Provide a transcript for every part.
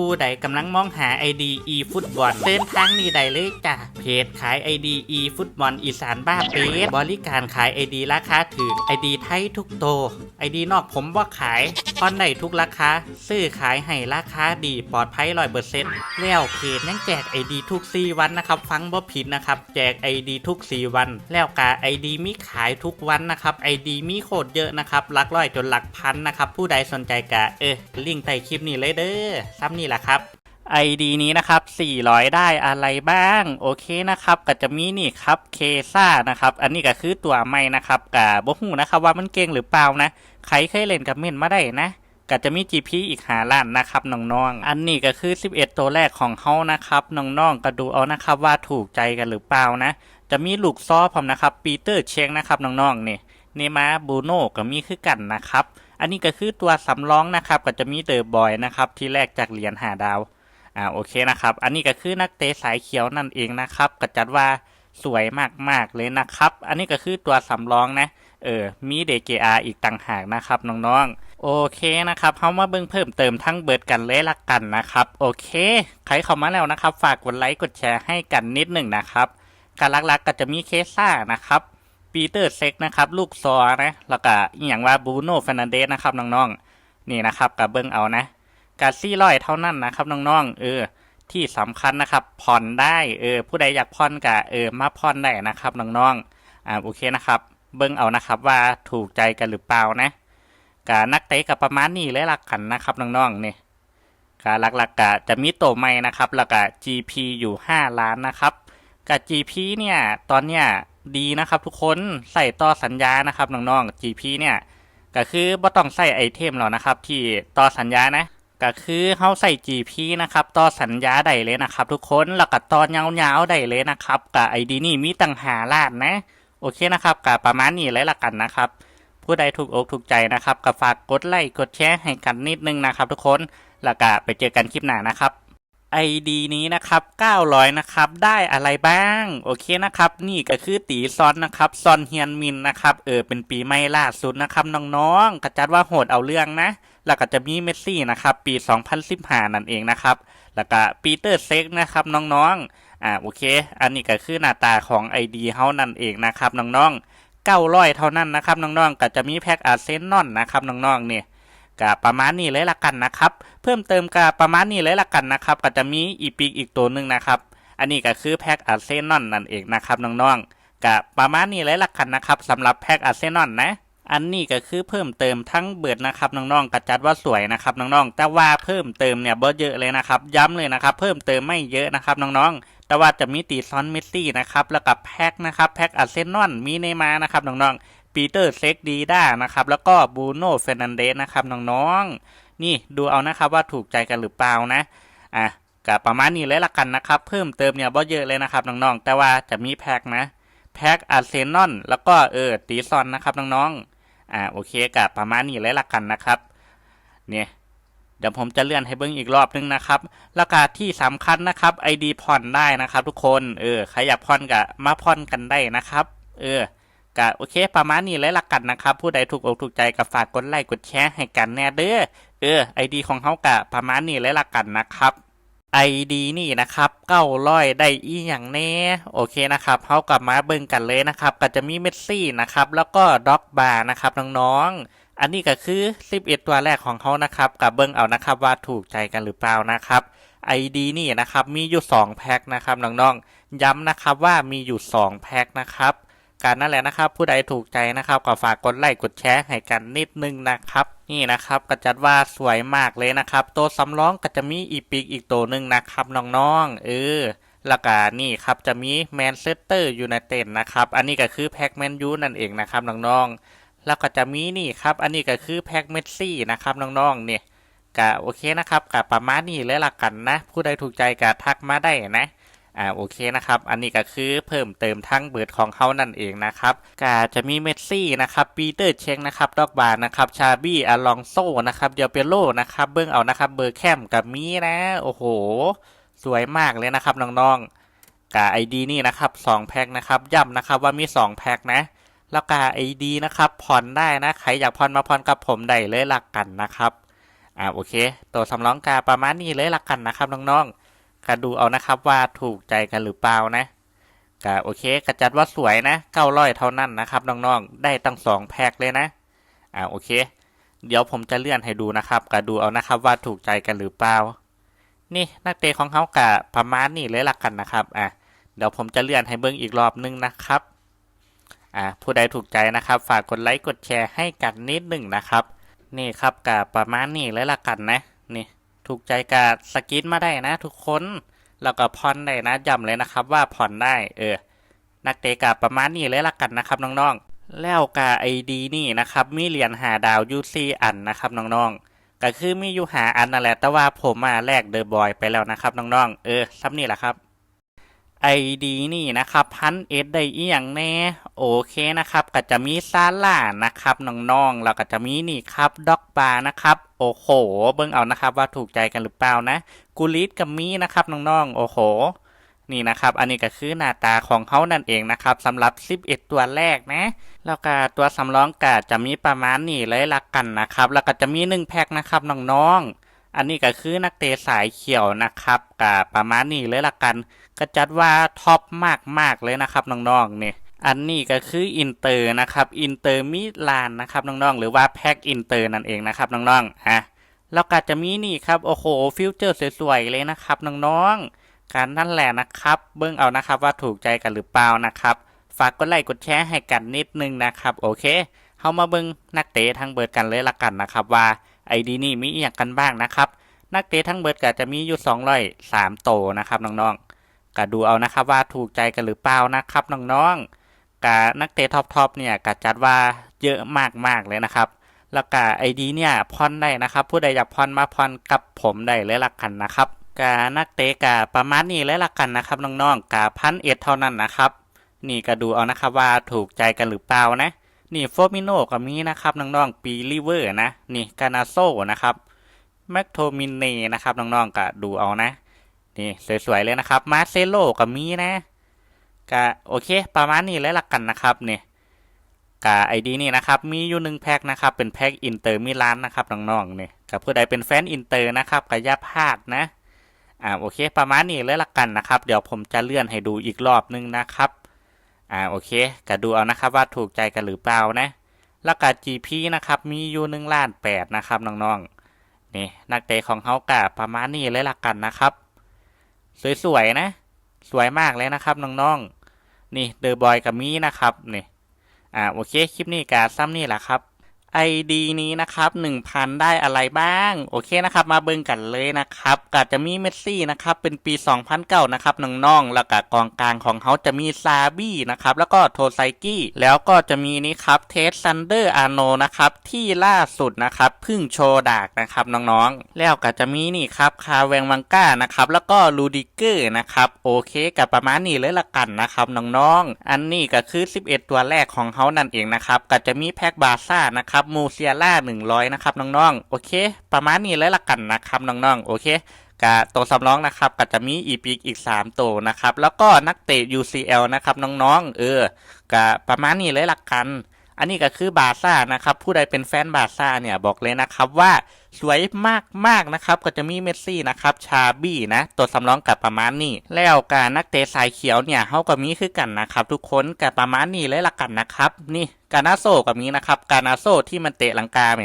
ผู้ใดกำลังมองหา ID e ฟุตบอลเดินทางนี้ได้เลยจ้ะเพจขาย ID e ฟุตบอลอีสานบ้าเปสบริการขาย ID ราคาถูก ID ไทยทุกโต ID นอกผมว่าขายพอนได้ทุกราคาซื้อขายให้ราคาดีปลอดภัยร้อยเปอร์เซ็นต์แล้วเพจยังแจก ID ทุก4วันนะครับ ฟังบ่ผิดนะครับ แจก ID ทุก4วัน แล้วกา ID มีขายทุกวันนะครับ ID มีโคตรเยอะนะครับหลักร้อยจนหลักพันนะครับ ผู้ใดสนใจกะเออลิงก์ใต้คลิปนี้เลยเด้อซ้ำนี่แหละครับ ID นี้นะครับ 400 ได้อะไรบ้าง โอเคนะครับ ก็จะมีนี่ครับ เคซ่านะครับ อันนี้ก็คือตัวใหม่นะครับกะบ่ฮู้นะครับว่ามันเก่งหรือเปล่านะ ใครเคยเล่นกับเม่นมาได้นะก็จะมี GP อีกหาล้านนะครับน้องๆ อันนี้ก็คือ 11 ตัวแรกของเขานะครับน้องๆ ก็ดูเอานะครับว่าถูกใจกันหรือเปล่านะ จะมีลูกซ้อผมนะครับ ปีเตอร์เชงนะครับน้องๆ นี่เนมาบูโน่ก็มีคือกันนะครับ อันนี้ก็คือตัวสำรองนะครับก็จะมีเดอะบอยนะครับที่แรกจากเหรียญหาดาวอ่าโอเคนะครับ อันนี้ก็คือนักเตะสายเขียวนั่นเองนะครับก็จัดว่าสวยมากๆเลยนะครับ อันนี้ก็คือตัวสำรองนะเออมีเดเกอาอีกต่างหากนะครับน้องๆ โอเคนะครับเขามาเบิ่งเพิ่มเติมทั้งเบิดกันเลยละกันนะครับ โอเค ใครเข้ามาแล้วนะครับ ฝากกดไลค์กดแชร์ให้กันนิดหนึ่งนะครับการลักๆก็จะมีเคซ่านะครับ ปีเตอร์เซ็กนะครับ ลูกซอนะแล้วก็อหย่างว่าบูโน่เฟนันเดสนะครับน้องๆ นี่นะครับกับเบิ่งเอานะกาซี่ร้อยเท่านั้นนะครับน้องๆ เออ ที่สำคัญนะครับ ผ่อนได้เออ ผู้ใดอยากผ่อนกะเออมาผ่อนได้นะครับน้องๆ อ่าโอเคนะครับ เบิ่งเอานะครับว่าถูกใจกันหรือเปล่านะกะนักเตะกับประมาณนี้เลยหลักกันนะครับน้องๆนี่กะหลักๆกะจะมีโตวใหม่นะครับแล้วก็ GP อยู่ 5 ล้านนะครับกะ GP เนี่ยตอนเนี้ย ดีนะครับทุกคนใส่ต่อสัญญานะครับน้องๆ GP เนี่ยก็คือบ่ต้องใส่ไอเทมหรอกนะครับ ที่ต่อสัญญานะก็คือเขาใส่ GP นะครับ ต่อสัญญาได้เลยนะครับ ทุกคน แล้วก็ตอนยาวๆได้เลยนะครับกับไอดีนี่มีตั้งหาลานนะ โอเคนะครับกับประมาณนี้เลยละกันนะครับ ผู้ใดถูกอกถูกใจนะครับก็ฝากกดไลค์กดแชร์ให้กันนิดนึงนะครับ ทุกคน แล้วก็ไปเจอกันคลิปหน้านะครับ ID นี้นะครับ 900 นะครับ ได้อะไรบ้าง โอเคนะครับ นี่ก็คือตีซอนนะครับซอนเฮียนมินนะครับ เออ เป็นปีใหม่ล่าสุดนะครับน้องๆกระจัดว่าโหดเอาเรื่องนะ แล้วก็จะมีเมสซี่นะครับ ปี 2015 นั่นเองนะครับ แล้วก็ปีเตอร์เซ็กนะครับน้องๆ อ่า โอเค อันนี้ก็คือหน้าตาของ ID เฮานั่นเองนะครับน้องๆ900 เท่านั้นนะครับน้องๆ ก็จะมีแพ็กอาร์เซนอลนะครับน้องๆ เนี่ย ก็ประมาณนี้เลยละกันนะครับ เพิ่มเติมก็ประมาณนี้เลยละกันนะครับ ก็จะมีอีปีกอีกตัวหนึ่งนะครับ อันนี้ก็คือแพ็กอาร์เซนอลนั่นเองนะครับน้องๆก็ประมาณนี้เลยละกันนะครับสำหรับแพ็กอาร์เซนอลนะอันนี้ก็คือเพิ่มเติมทั้งเบิดนะครับน้องๆกระจัดว่าสวยนะครับน้องๆแต่ว่าเพิ่มเติมเนี่ยบ่เยอะเลยนะครับย้ำเลยนะครับ เพิ่มเติมไม่เยอะนะครับน้องๆแต่ว่าจะมีตีซอนเมสซี่นะครับแล้วกับแพ็กนะครับแพ็กอาร์เซนอลมีเนมานะครับน้องๆ ปีเตอร์เซ็กดีด้านะครับ แล้วก็บูโน่เฟรนันเดสนะครับน้องๆ นี่ดูเอานะครับว่าถูกใจกันหรือเปล่านะ อะกับประมาณนี้เลยละกันนะครับ เพิ่มเติมเนี่ยบ่เยอะเลยนะครับน้องๆ แต่ว่าจะมีแพ็กนะ แพ็กอาร์เซนอลแล้วก็เออตีซอนนะครับน้องๆ อ่าโอเคกับประมาณนี้เลยละกันนะครับ เนี่ยเดี๋ยวผมจะเลื่อนให้เบิ้งอีกรอบนึงนะครับแล้วก็ที่สำคัญนะครับ ID ผ่อนได้นะครับ ทุกคน เออ ใครอยากผ่อนก็มาผ่อนกันได้นะครับ เออ ก็โอเค ประมาณนี้เลยละกันนะครับ ผู้ใดถูกอกถูกใจก็ฝากกดไลค์กดแชร์ให้กันแน่เด้อเออ ID ของเขากะประมาณนี้เลยละกันนะครับ ID นี่นะครับ900ได้อีอย่างแน่โอเคนะครับเขากลับมาเบิ่งกันเลยนะครับ ก็จะมีเมสซี่นะครับ แล้วก็ด็อกบาร์นะครับน้องๆอันนี้ก็คือ 11 ตัวแรกของเขานะครับกับเบิ่งเอานะครับว่าถูกใจกันหรือเปล่านะครับ ID นี่นะครับมีอยู่ 2 แพ็คนะครับน้องๆย้ำนะครับว่ามีอยู่ 2 แพ็คนะครับ การนั่นแหละนะครับ ผู้ใดถูกใจนะครับก็ฝากกดไลค์กดแชร์ให้กันนิดนึงนะครับ นี่นะครับก็จัดว่าสวยมากเลยนะครับ ตัวสำรองก็จะมีอีปิกอีกตัวหนึ่งนะครับน้องๆเออแล้วก็นี่ครับจะมีแมนเชสเตอร์ยูไนเต็ดนะครับ อันนี้ก็คือแพ็กแมนยูนั่นเองนะครับน้องๆแล้วก็จะมีนี่ครับ อันนี้ก็คือแพ็กเมสซี่นะครับน้องๆเนี่ยก็โอเคนะครับกับประมาณนี้เลยละกันนะ ผู้ใดถูกใจก็ทักมาได้นะ อ่าโอเคนะครับ อันนี้ก็คือเพิ่มเติมทั้งเบิร์ดของเขานั่นเองนะครับก็จะมีเมสซี่นะครับปีเตอร์เชงนะครับดอกบาร์นะครับชาบี้อลองโซนะครับเดียเปโลนะครับเบิ้งเอานะครับเบอร์แคมกับมีนะ โอ้โห สวยมากเลยนะครับน้องๆกาไอดีนี่นะครับ2แพ็คนะครับย้ำนะครับว่ามี 2 แพ็คนะแล้วกาไอดีนะครับผ่อนได้นะใครอยากผ่อนมาผ่อนกับผมได้เลยหลักกันนะครับอ่าโอเค ตัวสำรองกาประมาณนี้เลยละกันนะครับน้องๆ ก็ดูเอานะครับว่าถูกใจกันหรือเปล่านะก็โอเคกระจัดว่าสวยนะเก้าร้อยเท่านั้นนะครับน้องๆ ได้ตั้งสองแพ็คเลยนะ อ่าโอเค เดี๋ยวผมจะเลื่อนให้ดูนะครับก็ดูเอานะครับว่าถูกใจกันหรือเปล่า นี่นักเตะของเขากะประมาณนี้เลยละกันนะครับ อะเดี๋ยวผมจะเลื่อนให้เบิ้งอีกรอบนึงนะครับ อ่าผู้ใดถูกใจนะครับ ฝากกดไลค์กดแชร์ให้กันนิดหนึ่งนะครับ นี่ครับกะประมาณนี้เลยละกันนะ นี่ ถูกใจกาสกินมาได้นะ ทุกคน แล้วก็ผ่อนได้นะย้ำเลยนะครับ ว่าผ่อนได้เออ นักเตะกาประมาณนี้เลยละกันนะครับน้องๆ แล้วกาไอดีนี่นะครับมีเหรียญหาดาวยูซีอันนะครับน้องๆ ก็คือมีอยู่หาอันนั่นแหละแต่ว่าผมมาแลกเดอะบอยไปแล้วนะครับน้องๆ เออซับนี่แหละครับ ไอดีนี่นะครับพันเอสได้อีอย่างแน่โอเคนะครับก็จะมีซาล่านะครับน้องๆแล้วก็จะมีนี่ครับด็อกบาร์นะครับโอ้โหเบิ่งเอานะครับว่าถูกใจกันหรือเปล่านะกูลิสกับมีนะครับน้องๆโอ้โหนี่นะครับ อันนี้ก็คือหน้าตาของเขานั่นเองนะครับสำหรับ 11 ตัวแรกนะ แล้วก็ตัวสำรองก็จะมีประมาณนี้เลยละกันนะครับ แล้วก็จะมี 1 แพ็คนะครับน้องๆ อันนี้ก็คือนักเตะสายเขียวนะครับกับประมาณนี้เลยละกัน ก็จัดว่าท็อปมากๆเลยนะครับน้องๆเนี่ยอันนี้ก็คืออินเตอร์นะครับอินเตอร์มิลานนะครับน้องๆหรือว่าแพ็คอินเตอร์นั่นเองนะครับน้องๆอะแล้วก็จะมีนี่ครับโอ้โหฟิวเจอร์สวยๆเลยนะครับน้องๆการนั่นแหละนะครับ เบิ่งเอานะครับว่าถูกใจกันหรือเปล่านะครับ ฝากกดไลค์กดแชร์ให้กันนิดนึงนะครับโอเคเฮามาเบิ่งนักเตะทั้งเบิดกันเลยละกันนะครับว่าไอดีนี่มีอย่างกันบ้างนะครับ นักเตะทั้งเบิดก็จะมีอยู่203โตนะครับน้องๆ ก็ดูเอานะครับว่าถูกใจกันหรือเปล่านะครับน้องๆกะนักเตะท็อปๆเนี่ยก็จัดว่าเยอะมากๆเลยนะครับ แล้วก็ไอดีเนี่ยพอนได้นะครับ ผู้ใดอยากพอนมาพอนกับผมได้เลยละกันนะครับกานักเตะกะประมาณนี้เลยละกันนะครับน้องๆกะพันเอ็ดเท่านั้นนะครับ นี่ก็ดูเอานะครับว่าถูกใจกันหรือเปล่านะนี่โฟมิโนก็มีนะครับน้องๆปีลิเวอร์นะนี่กานาโซนะครับแมคโทมินเนนะครับน้องๆก็ดูเอานะ นี่สวยๆเลยนะครับ มาเซโลก็มีนะก็โอเค ประมาณนี้เลยละกันนะครับเนี่ยกาไอดีนี่นะครับ มีอยู่หนึ่งแพ็คนะครับ เป็นแพ็คอินเตอร์มิลานนะครับน้องๆเนี่ยกับผู้ใดเป็นแฟนอินเตอร์นะครับก็อย่าพาดนะอ่าโอเค ประมาณนี้เลยละกันนะครับ เดี๋ยวผมจะเลื่อนให้ดูอีกรอบนึงนะครับอ่าโอเคก็ดูเอานะครับว่าถูกใจกันหรือเปล่านะแล้วก็ GP นะครับ มีอยู่หนึ่งล้านแปดนะครับน้องๆนี่นักเตะของเขากะประมาณนี้เลยละกันนะครับ สวยๆนะ สวยมากเลยนะครับน้องๆนี่เดอะบอยกับมีนะครับนี่อ่าโอเคคลิปนี้กาซ้ำนี่แหละครับ ID นี้นะครับ 1,000 ได้อะไรบ้าง โอเคนะครับ มาเบิ่งกันเลยนะครับก็จะมีเมสซี่นะครับ เป็นปี 2009นะครับน้องๆแล้วก็กองกลางของเขาจะมีซาบี้นะครับ แล้วก็โทไซกี้ แล้วก็จะมีนี่ครับเทสซันเดอร์อาโนนะครับ ที่ล่าสุดนะครับพึ่งโชดากนะครับน้องๆ แล้วก็จะมีนี่ครับคาแวงวังก้านะครับ แล้วก็ลูดิเกอร์นะครับ โอเคกับประมาณนี้เลยละกันนะครับน้องๆ อันนี้ก็คือ 11 ตัวแรกของเขานั่นเองนะครับ ก็จะมีแพ็กบาซ่านะครับมูเซียล่า100นะครับน้องๆโอเค ประมาณนี้เลยละกันนะครับน้องๆโอเคกะตัวสำรองนะครับก็จะมีอีพิกอีก 3 ตัวนะครับ แล้วก็นักเตะ UCL นะครับน้องๆเออกะประมาณนี้เลยละกัน อันนี้ก็คือบาซ่านะครับ ผู้ใดเป็นแฟนบาซ่าเนี่ยบอกเลยนะครับว่าสวยมากๆนะครับ ก็จะมีเมสซี่นะครับชาบี้นะตัวสำรองกับประมาณนี้ แล้วการนักเตะสายเขียวเนี่ยเขาก็มีคือกันนะครับ ทุกคนกับประมาณนี้เลยละกันนะครับ นี่ กานาโซกับนี้นะครับ กานาโซที่มันเตะลังกาแหม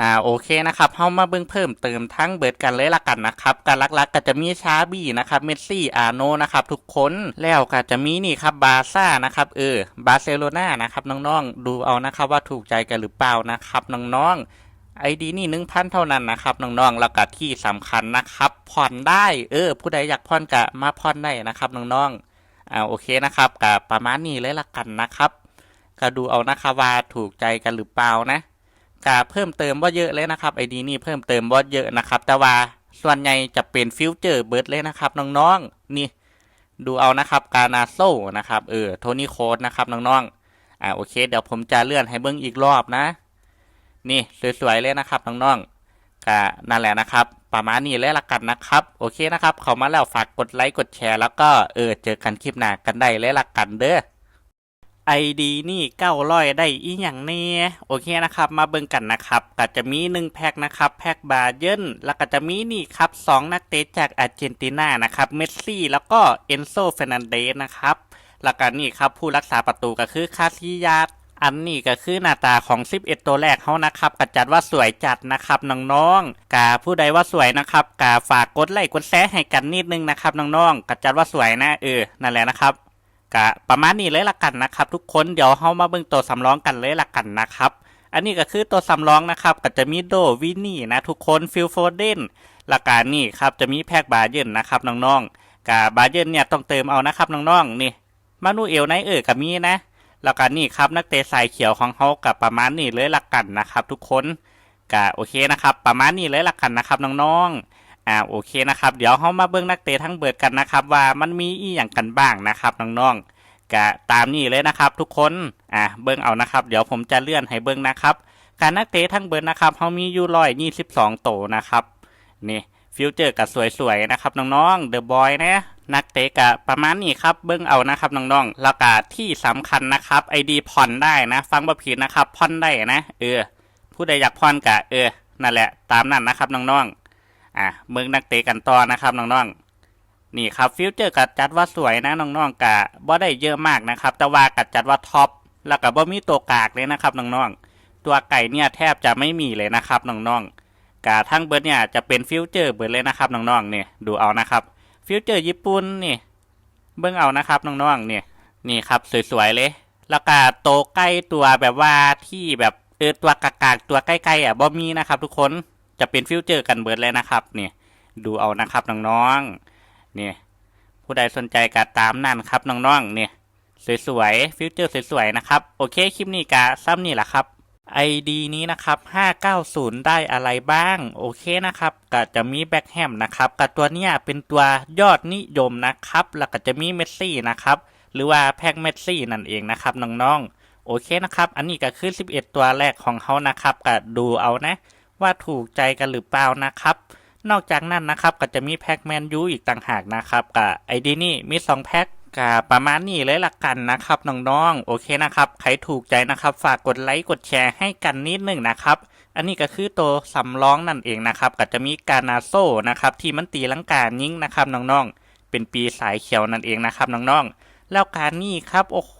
อ่าโอเคนะครับเฮามาเบิ่งเพิ่มเติมทั้งเบิดกันเลยละกันนะครับการลักๆกก็จะมีชาบี้นะครับเมสซี่อาโนนะครับทุกคนแล้วก็จะมีนี่ครับบาซ่านะครับเออบาร์เซโลนานะครับน้องๆดูเอานะครับว่าถูกใจกันหรือเปล่านะครับน้องๆไอดีนี่หนึ่งพันเท่านั้นนะครับน้องๆแล้วก็ที่สำคัญนะครับผ่อนได้เออผู้ใดอยากผ่อนก็มาผ่อนได้นะครับน้องๆอ่าโอเคนะครับกับประมาณนี้เลยละกันนะครับ ก็ดูเอานะครับว่าถูกใจกันหรือเปล่านะกาเพิ่มเติมว่าเยอะเลยนะครับไอดีนี่เพิ่มเติมว่าเยอะนะครับ แต่ว่าส่วนใหญ่จะเป็นฟิวเจอร์เบิร์ดเลยนะครับน้องๆนี่ ดูเอานะครับกานาโซนะครับเออโทนี่โคดนะครับน้องๆอ่าโอเค เดี๋ยวผมจะเลื่อนให้เบิ้งอีกรอบนะ นี่สวยๆเลยนะครับน้องๆกานั่นแหละนะครับ ประมาณนี้เลยละกันนะครับ โอเคนะครับ เขามาแล้วฝากกดไลค์กดแชร์แล้วก็เออเจอกันคลิปหน้ากันได้เลยละกันเด้อ ID นี่900ได้อีหยังแน่โอเคนะครับ มาเบิ่งกันนะครับก็จะมี1แพ็คนะครับ แพ็คบาเยนแล้วก็จะมีนี่ครับ2นักเตะจากอาร์เจนตินานะครับ เมสซี่ แล้วก็เอนโซเฟรนันเดสนะครับ แล้วก็นี่ครับผู้รักษาประตูก็คือคาซิยาสอันนี้ก็คือหน้าตาของ 11 ตัวแรกเขานะครับก็จัดว่าสวยจัดนะครับน้องๆกาผู้ใดว่าสวยนะครับกาฝากกดไลค์กดแชร์ให้กันนิดนึงนะครับน้องๆก็จัดว่าสวยนะเออนั่นแหละนะครับ กะประมาณนี้เลยละกันนะครับ ทุกคนเดี๋ยวเฮามาเบิ่งตัวสำรองกันเลยละกันนะครับ อันนี้ก็คือตัวสำรองนะครับก็จะมีโดวินนี่นะทุกคนฟิลโฟเดนละกานี่ครับจะมีแพ็กบาเยนนะครับน้องๆกาบาเยนเนี่ยต้องเติมเอานะครับน้องๆนี่มานูเอลไนเออร์กับมีนะแล้วก็นี่ครับนักเตะสายเขียวของเขากับประมาณนี้เลยละกันนะครับ ทุกคนก็โอเคนะครับ ประมาณนี้เลยละกันนะครับน้องๆ อ่าโอเคนะครับเดี๋ยวเขามาเบิ้งนักเตะทั้งเบิดกันนะครับว่ามันมีอีอย่างกันบ้างนะครับน้องๆก็ตามนี้เลยนะครับ ทุกคนอ่าเบิ้งเอานะครับ เดี๋ยวผมจะเลื่อนให้เบิ้งนะครับ การนักเตะทั้งเบิดนะครับเขามีอยู่ร้อยยี่สิบสองโตนะครับนี่ฟิวเจอร์กับสวยๆนะครับน้องๆเดอะบอยนะนักเตะกะประมาณนี้ครับเบิ้งเอานะครับน้องๆแล้วก็ที่สำคัญนะครับไอดีผ่อนได้นะ ฟังบ่ผิดนะครับผ่อนได้นะ เออผู้ใดอยากผ่อนกะเออนั่นแหละ ตามนั้นนะครับน้องๆ อะเบิ้งนักเตะกันต่อนะครับน้องๆนี่ครับฟิวเจอร์กัดจัดว่าสวยนะน้องๆกะบ่ได้เยอะมากนะครับ แต่ว่ากัดจัดว่าท็อปแล้วก็บ่มีตัวกากเลยนะครับน้องๆตัวไก่เนี่ยแทบจะไม่มีเลยนะครับน้องๆกะทั้งเบิร์ดเนี่ยจะเป็นฟิวเจอร์เบิร์ดเลยนะครับน้องๆเนี่ยดูเอานะครับฟิวเจอร์ญี่ปุ่นนี่เบิ่งเอานะครับน้องๆเนี่ยนี่ครับสวยๆเลย แล้วก็โตใกล้ตัวแบบว่าที่แบบเออตัวกากๆตัวใกล้ๆอะบ่มีนะครับทุกคน จะเป็นฟิวเจอร์กันเบิดเลยนะครับเนี่ยดูเอานะครับน้องๆเนี่ยผู้ใดสนใจก็ตามนั่นครับน้องๆเนี่ยสวยๆฟิวเจอร์สวยๆนะครับโอเคคลิปนี้ก็ซ้ำนี่แหละครับ ID นี้นะครับ 590 ได้อะไรบ้าง โอเคนะครับก็จะมีแบ็คแฮมนะครับกับตัวเนี้ยเป็นตัวยอดนิยมนะครับ แล้วก็จะมีเมสซี่นะครับ หรือว่าแพ็กเมสซี่นั่นเองนะครับน้องๆ โอเคนะครับ อันนี้ก็คือ 11 ตัวแรกของเขานะครับก็ดูเอานะ ว่าถูกใจกันหรือเปล่านะครับ นอกจากนั้นนะครับก็จะมีแพ็กแมนยูอีกต่างหากนะครับกับไอดีนี่มี2แพ็กกับประมาณนี้เลยละกันนะครับน้องๆโอเคนะครับใครถูกใจนะครับฝากกดไลค์กดแชร์ให้กันนิดหนึ่งนะครับ อันนี้ก็คือตัวสำรองนั่นเองนะครับก็จะมีการนาโซนะครับที่มันตีลังกายิงนะครับน้องๆเป็นปีสายเขียวนั่นเองนะครับน้องๆแล้วการนี่ครับโอ้โห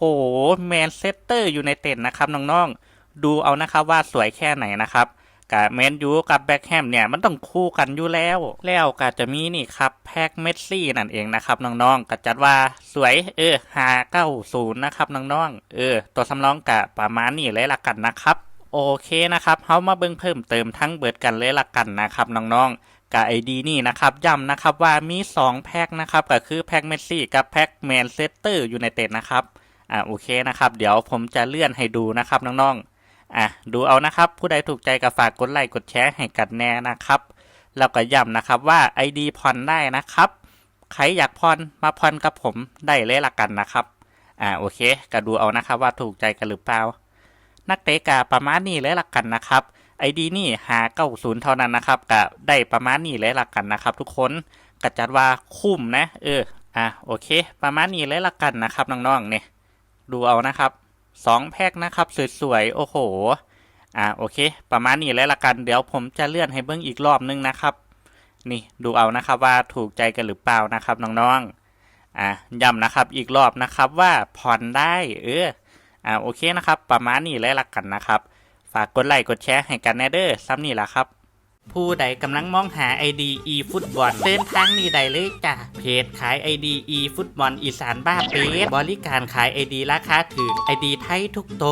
แมนเซสเตอร์อยู่ในเต็นนะครับน้องๆดูเอานะครับว่าสวยแค่ไหนนะครับ กับแมนยูกับแบ็คแฮมเนี่ยมันต้องคู่กันอยู่แล้ว แล้วก็จะมีนี่ครับแพ็กเมสซี่นั่นเองนะครับน้องๆก็จัดว่าสวยเออหาเก้าศูนย์นะครับน้องๆเออ ตัวสำรองกะประมาณนี้เลยละกันนะครับ โอเคนะครับเฮามาเบิ่งเพิ่มเติมทั้งเบิดกันเลยละกันนะครับน้องๆกับไอดีนี่นะครับย้ำนะครับว่ามี 2 แพ็กนะครับก็คือแพ็กเมสซี่กับแพ็กแมนเซสเตอร์อยู่ในเต็นนะครับอ่าโอเคนะครับ เดี๋ยวผมจะเลื่อนให้ดูนะครับน้องๆ อะดูเอานะครับ ผู้ใดถูกใจก็ฝากกดไลค์กดแชร์ให้กันแน่นะครับ แล้วก็ย้ำนะครับว่า ID ผ่อนได้นะครับ ใครอยากผ่อนมาผ่อนกับผมได้เลยละกันนะครับอ่าโอเคก็ดูเอานะครับว่าถูกใจกันหรือเปล่า นักเตะกาประมาณนี้เลยละกันนะครับ ID นี่หาเก้าศูนย์เท่านั้นนะครับก็ได้ประมาณนี้เลยละกันนะครับ ทุกคนก็จัดว่าคุ้มนะ เอออะโอเค ประมาณนี้เลยละกันนะครับน้องๆเนี่ยดูเอานะครับ สองแพ็คนะครับ สวยๆ โอ้โห อ่าโอเค ประมาณนี้แล้วละกัน เดี๋ยวผมจะเลื่อนให้เบิ้งอีกรอบนึงนะครับ นี่ดูเอานะครับว่าถูกใจกันหรือเปล่านะครับน้องๆ อ่าย้ำนะครับอีกรอบนะครับว่าผ่อนได้เออ อ่าโอเคนะครับ ประมาณนี้แล้วละกันนะครับ ฝากกดไลค์กดแชร์ให้กันแน่เด้อซ้ำนี่ละครับ ผู้ใดกำลังมองหา ID e ฟุตบอลเดินทางนี้ได้เลยจ้ะเพจขาย ID e ฟุตบอลอีสานบ้าเป๊บริการขาย ID ราคาถึง ID ไทยทุกโต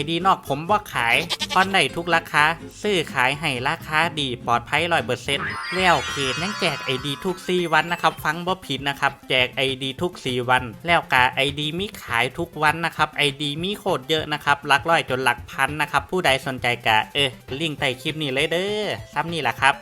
ID นอกผมว่าขายพอนได้ทุกราคาซื้อขายให้ราคาดีปลอดภัยร้อยเปอร์เซ็นต์แล้วเพจยังแจก ID ทุก4วันนะครับ ฟังบ่ผิดนะครับ แจก ID ทุก4วัน แล้วกา ID มีขายทุกวันนะครับ ID มีโคตรเยอะนะครับหลักร้อยจนหลักพันนะครับผู้ใดสนใจกะเออลิงก์ใต้คลิปนี้เลยเด้อซ้ำนี่แหละครับ